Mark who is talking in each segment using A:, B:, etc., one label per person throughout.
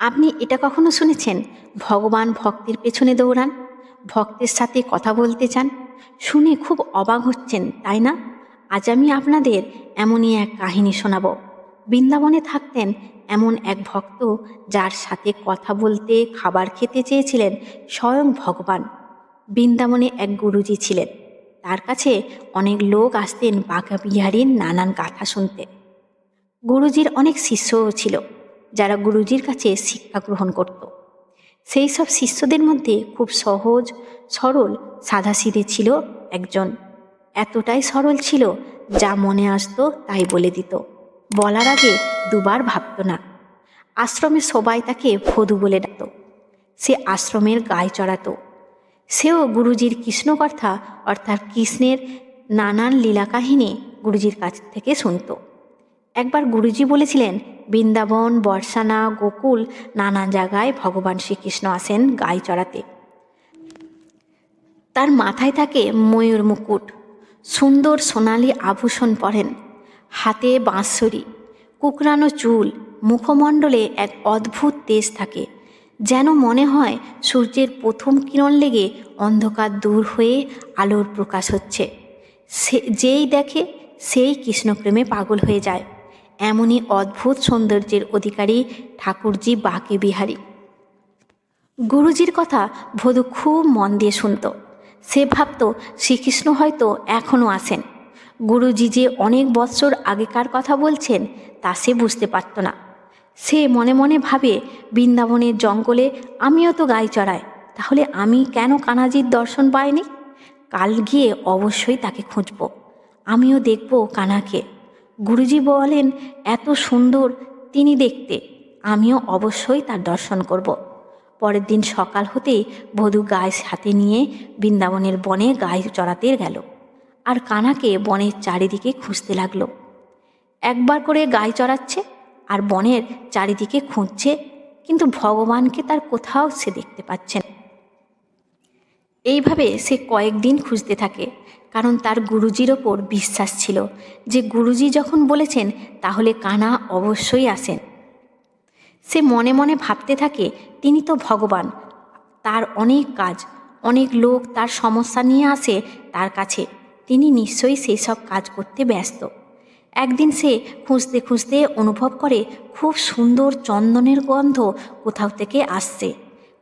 A: আপনি এটা কখনো শুনেছেন? ভগবান ভক্তের পেছনে দৌড়ান, ভক্তের সাথে কথা বলতে চান। শুনে খুব অবাক হচ্ছেন, তাই না? আজ আমি আপনাদের এমনই এক কাহিনী শোনাব। বৃন্দাবনে থাকতেন এমন এক ভক্ত যার সাথে কথা বলতে, খাবার খেতে চেয়েছিলেন স্বয়ং ভগবান। বৃন্দাবনে এক গুরুজি ছিলেন। তার কাছে অনেক লোক আসতেন বাঘা বিহারীর নানান গাথা শুনতে। গুরুজির অনেক শিষ্যও ছিল। যারা গুরুজির কাছে শিক্ষা গ্রহণ করত। সেই সব শিষ্যদের মধ্যে খুব সহজ, সরল সাদাসিধে ছিল একজন। এতটাই সরল ছিল যা মনে আসতো তাই বলে দিত। বলার আগে দুবার ভাবত না। আশ্রমে সবাই তাকে ভদু বলে ডাকত। সে আশ্রমের গায়ে চড়াতো। সেও গুরুজির কৃষ্ণকথা অর্থাৎ কৃষ্ণের নানান লীলা কাহিনী গুরুজির কাছ থেকে শুনতো। একবার গুরুজি বলেছিলেন, বৃন্দাবন, বর্ষানা, গোকুল নানা জায়গায় ভগবান শ্রীকৃষ্ণ আসেন গায়ে চড়াতে। তার মাথায় থাকে ময়ূর মুকুট। সুন্দর সোনালি আভূষণ পরেন। হাতে বাঁশরি কুকরানো চুল, মুখমণ্ডলে এক অদ্ভুত তেজ থাকে, যেন মনে হয় সূর্যের প্রথম কিরণ লেগে অন্ধকার দূর হয়ে আলোর প্রকাশ হচ্ছে। সে, যেই দেখে সেই কৃষ্ণপ্রেমে পাগল হয়ে যায়। এমনই অদ্ভুত সৌন্দর্যের অধিকারী ঠাকুরজি বাকে বিহারী। গুরুজির কথা ভদু খুব মন দিয়ে শুনত। সে ভাবত, শ্রীকৃষ্ণ হয়তো এখনও আসেন গুরুজি যে অনেক বৎসর আগেকার কথা বলছেন, তা সে বুঝতে পারত না। সে মনে মনে ভাবে, বৃন্দাবনের জঙ্গলে আমিও তো গায়ে চড়াই, তাহলে আমি কেন কানাজির দর্শন পাইনি? কাল গিয়ে অবশ্যই তাকে খুঁজব। আমিও দেখব কানাকে। গুরুজি বলেন, এত সুন্দর তিনি দেখতে। আমিও অবশ্যই তার দর্শন করব। পরের দিন সকাল হতেই বধূ গায়ে সাথে নিয়ে বৃন্দাবনের বনে গায়ে চড়াতে গেল। আর কানাকে বনের চারিদিকে খুঁজতে লাগল। একবার করে গায়ে চড়াচ্ছে আর বনের চারিদিকে খুঁজছে, কিন্তু ভগবানকে তার কোথাও সে দেখতে পাচ্ছে এইভাবে সে কয়েকদিন খুঁজতে থাকে। কারণ তার গুরুজির ওপর বিশ্বাস ছিল। যে গুরুজি যখন বলেছেন, তাহলে কানা অবশ্যই আসেন সে মনে মনে ভাবতে থাকে, তিনি তো ভগবান, তার অনেক কাজ, অনেক লোক তার সমস্যা নিয়ে আসে তার কাছে। তিনি নিশ্চয়ই সেই সব কাজ করতে ব্যস্ত। একদিন সে খুঁজতে খুঁজতে অনুভব করে, খুব সুন্দর চন্দনের গন্ধ কোথাও থেকে আসছে।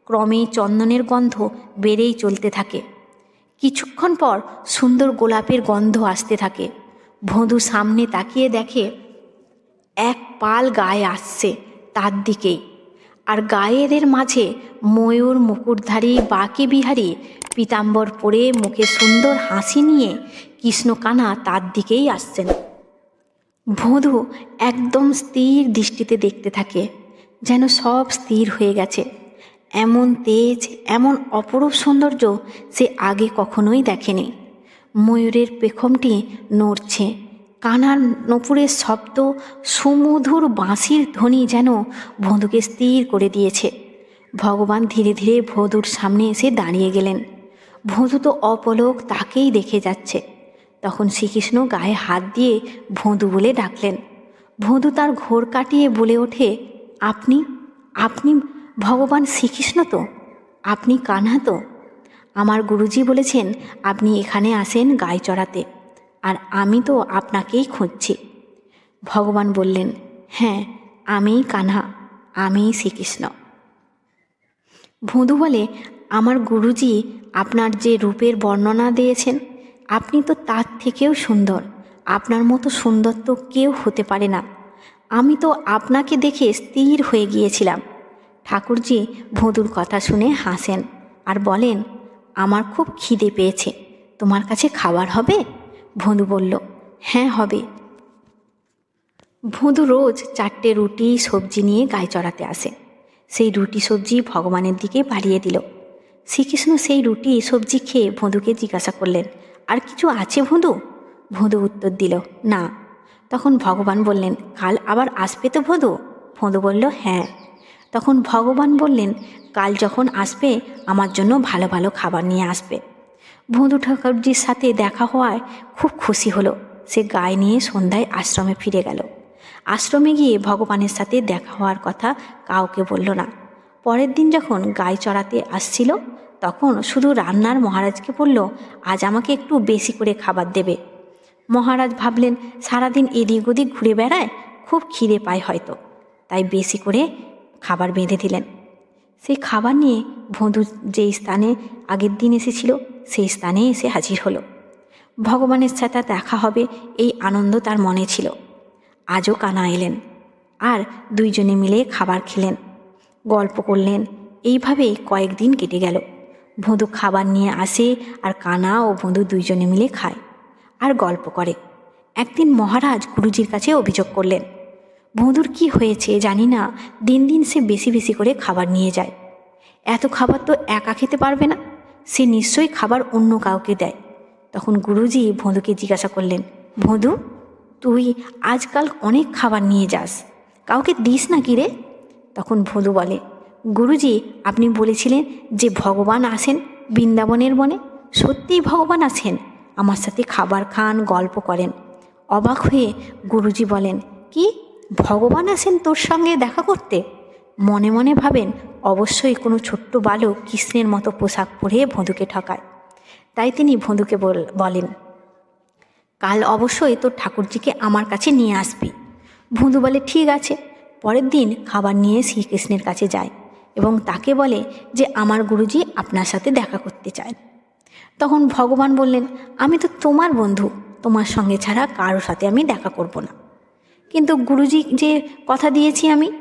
A: ক্রমেই চন্দনের গন্ধ বেড়েই চলতে থাকে। কিছুক্ষণ পর সুন্দর গোলাপের গন্ধ আসতে থাকে। ভঁদু সামনে তাকিয়ে দেখে, এক পাল গায়ে আসছে তার দিকেই। আর গায়েদের মাঝে ময়ূর মুকুটধারী বাকি বিহারী পীতাম্বর পরে মুখে সুন্দর হাসি নিয়ে কৃষ্ণকানা তার দিকেই আসছেন। ভধু একদম স্থির দৃষ্টিতে দেখতে থাকে, যেন সব স্থির হয়ে গেছে। এমন তেজ, এমন অপরূপ সৌন্দর্য সে আগে কখনোই দেখেনি। ময়ূরের পেখমটি নড়ছে, কানার নপুরের শব্দ, সুমধুর বাঁশির ধ্বনি যেন ভধুকে স্থির করে দিয়েছে। ভগবান ধীরে ধীরে ভধুর সামনে এসে দাঁড়িয়ে গেলেন। ভধু তো অপলক তাকেই দেখে যাচ্ছে। তখন শ্রীকৃষ্ণ গায়ে হাত দিয়ে ভোঁদু বলে ডাকলেন, ভোঁদু তার ঘোর কাটিয়ে বলে ওঠে, আপনি আপনি ভগবান শ্রীকৃষ্ণ তো? আপনি কানহা তো? আমার গুরুজি বলেছেন, আপনি এখানে আসেন গায়ে চড়াতে, আর আমি তো আপনাকেই খুঁজছি। ভগবান বললেন হ্যাঁ আমিই কানহা, আমিই শ্রীকৃষ্ণ। ভুঁদু বলে, আমার গুরুজি আপনার যে রূপের বর্ণনা দিয়েছেন, আপনি তো তার থেকেও সুন্দর, আপনার মতো সুন্দর তো কেউ হতে পারে না। আমি তো আপনাকে দেখে স্থির হয়ে গিয়েছিলাম। ঠাকুরজি ভুঁদুর কথা শুনে হাসেন আর বলেন, আমার খুব খিদে পেয়েছে, তোমার কাছে খাবার হবে? ভুঁদু বলল হ্যাঁ হবে। ভুঁদু রোজ চারটে রুটি, সবজি নিয়ে গায়ে চড়াতে আসে। সেই রুটি, সবজি ভগবানের দিকে বাড়িয়ে দিল। শ্রীকৃষ্ণ সেই রুটি, সবজি খেয়ে ভুঁদুকে জিজ্ঞাসা করলেন, আর কিছু আছে ভুঁদু? ভুঁদু উত্তর দিল, না। তখন ভগবান বললেন, কাল আবার আসবে তো ভুঁদু? ভুঁদু বলল হ্যাঁ। তখন ভগবান বললেন, কাল যখন আসবে, আমার জন্য ভালো ভালো খাবার নিয়ে আসবে। ভুঁদু ঠাকুরজির সাথে দেখা হওয়ায় খুব খুশি হলো। সে গায়ে নিয়ে সন্ধ্যায় আশ্রমে ফিরে গেল। আশ্রমে গিয়ে ভগবানের সাথে দেখা হওয়ার কথা কাউকে বলল না। পরের দিন যখন গাই চড়াতে আসছিল, তখন শুধু রান্নার মহারাজকে বলল, আজ আমাকে একটু বেশি করে খাবার দেবে। মহারাজ ভাবলেন, সারাদিন এদিক ওদিক ঘুরে বেড়ায় খুব খিদে পায় হয়তো। তাই বেশি করে খাবার বেঁধে দিলেন। সেই খাবার নিয়ে ভঁদু যেই স্থানে আগের দিন এসেছিল, সেই স্থানে এসে হাজির হলো। ভগবানের সাথে দেখা হবে এই আনন্দ তার মনে ছিল। আজও কানা এলেন আর দুইজনে মিলে খাবার খেলেন, গল্প করলেন। এইভাবেই কয়েকদিন কেটে গেল। ভঁদু খাবার নিয়ে আসে আর কানা ও ভঁদু দুইজনে মিলে খায় আর গল্প করে। একদিন মহারাজ গুরুজির কাছে অভিযোগ করলেন ভঁদুর কি হয়েছে জানি না, দিন দিন সে বেশি বেশি করে খাবার নিয়ে যায়। এত খাবার তো একা খেতে পারবে না, সে নিশ্চয়ই খাবার অন্য কাউকে দেয়। তখন গুরুজি ভোঁদুকে জিজ্ঞাসা করলেন ভঁদু তুই আজকাল অনেক খাবার নিয়ে যাস, কাউকে দিস না কি রে? তখন ভঁদু বলে, গুরুজি, আপনি বলেছিলেন যে ভগবান আসেন বৃন্দাবনের বনে। সত্যিই ভগবান আসেন, আমার সাথে খাবার খান, গল্প করেন। অবাক হয়ে গুরুজি বলেন, কি? ভগবান আসেন তোর সঙ্গে দেখা করতে? মনে মনে ভাবেন, অবশ্যই কোনো ছোট্ট বালক কৃষ্ণের মতো পোশাক পরে ভঁদুকে ঠকায়। তাই তিনি বল- বলেন, কাল অবশ্যই তোর ঠাকুরজিকে আমার কাছে নিয়ে আসবি। ভুঁদু বলে, ঠিক আছে। পরের দিন খাবার নিয়ে শ্রীকৃষ্ণের কাছে যায় এবং তাকে বলে যে, আমার গুরুজি আপনার সাথে দেখা করতে চায়। তখন ভগবান বললেন, আমি তো তোমার বন্ধু, তোমার সঙ্গে ছাড়া কারোর সাথে আমি দেখা করব না। কিন্তু গুরুজি যে কথা দিয়েছি আমি,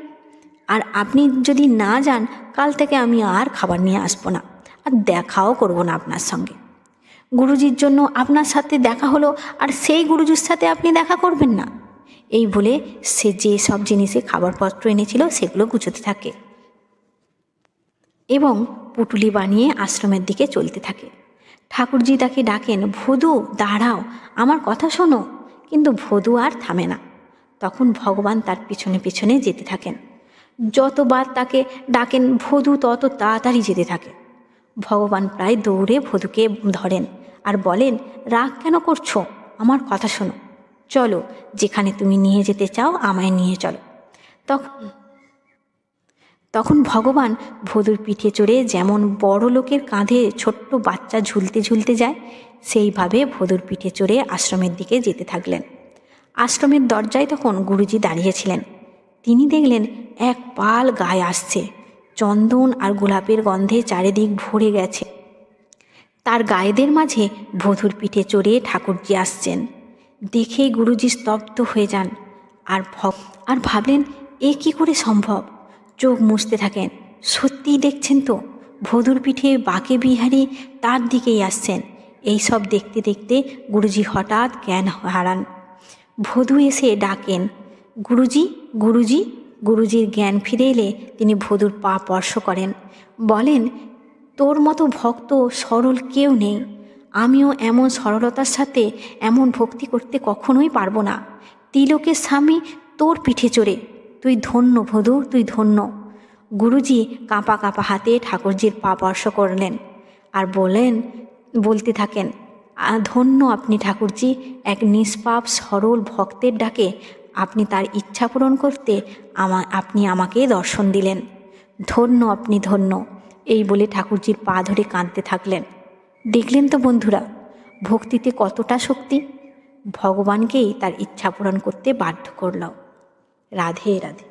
A: আর আপনি যদি না যান, কাল থেকে আমি আর খাবার নিয়ে আসব না, আর দেখাও করব না আপনার সঙ্গে। গুরুজির জন্য আপনার সাথে দেখা হলো, আর সেই গুরুজির সাথে আপনি দেখা করবেন না। এই বলে সে যে সব জিনিসে খাবারপত্র এনেছিল, সেগুলো গুছোতে থাকে এবং পুটুলি বানিয়ে আশ্রমের দিকে চলতে থাকে। ঠাকুরজি তাকে ডাকেন, ভদু, দাঁড়াও, আমার কথা শোনো। কিন্তু ভদু আর থামে না। তখন ভগবান তার পিছনে পিছনে যেতে থাকেন। যতবার তাকে ডাকেন ভদু, তত তাড়াতাড়ি যেতে থাকে। ভগবান প্রায় দৌড়ে ভদুকে ধরেন আর বলেন, রাগ কেন করছ? আমার কথা শোনো। চলো, যেখানে তুমি নিয়ে যেতে চাও, আমায় নিয়ে চলো। তখন তখন ভগবান ভদুর পিঠে চড়ে যেমন বড় লোকের কাঁধে ছোট্ট বাচ্চা ঝুলতে ঝুলতে যায়, সেইভাবে ভদুর পিঠে চড়ে আশ্রমের দিকে যেতে থাকলেন। আশ্রমের দরজায় তখন গুরুজি দাঁড়িয়েছিলেন। তিনি দেখলেন এক পাল গায়ে আসছে। চন্দন আর গোলাপের গন্ধে চারিদিক ভরে গেছে। তার গায়েদের মাঝে বধুর পিঠে চড়ে ঠাকুরজি আসছেন। দেখেই গুরুজি স্তব্ধ হয়ে যান আর ভব আর ভাবলেন, এ কি করে সম্ভব? চোখ মুছতে থাকেন। সত্যিই দেখছেন তো ভদুর পিঠে বাঁকে বিহারি তার দিকেই আসছেন। এই সব দেখতে দেখতে গুরুজি হঠাৎ জ্ঞান হারান। ভদু এসে ডাকেন গুরুজি গুরুজি। গুরুজির জ্ঞান ফিরে এলে তিনি ভদুর পা স্পর্শ করেন। বলেন তোর মতো ভক্ত সরল কেউ নেই। আমিও এমন সরলতার সাথে এমন ভক্তি করতে কখনোই পারব না। তিলকের স্বামী তোর পিঠে চড়ে। তুই ধন্য ভদু তুই ধন্য। গুরুজি কাঁপা কাঁপা হাতে ঠাকুরজির পা স্পর্শ করলেন আর বলেন বলতে থাকেন "আ, ধন্য আপনি ঠাকুরজি। এক নিষ্পাপ, সরল ভক্তের ডাকে আপনি তার ইচ্ছা পূরণ করতে আমা, আপনি আমাকে দর্শন দিলেন। ধন্য আপনি ধন্য, এই বলে ঠাকুরজির পা ধরে কাঁদতে থাকলেন। দেখলেন তো বন্ধুরা, ভক্তিতে কতটা শক্তি। ভগবানকেই তার ইচ্ছা পূরণ করতে বাধ্য করল। রাধে রাধে।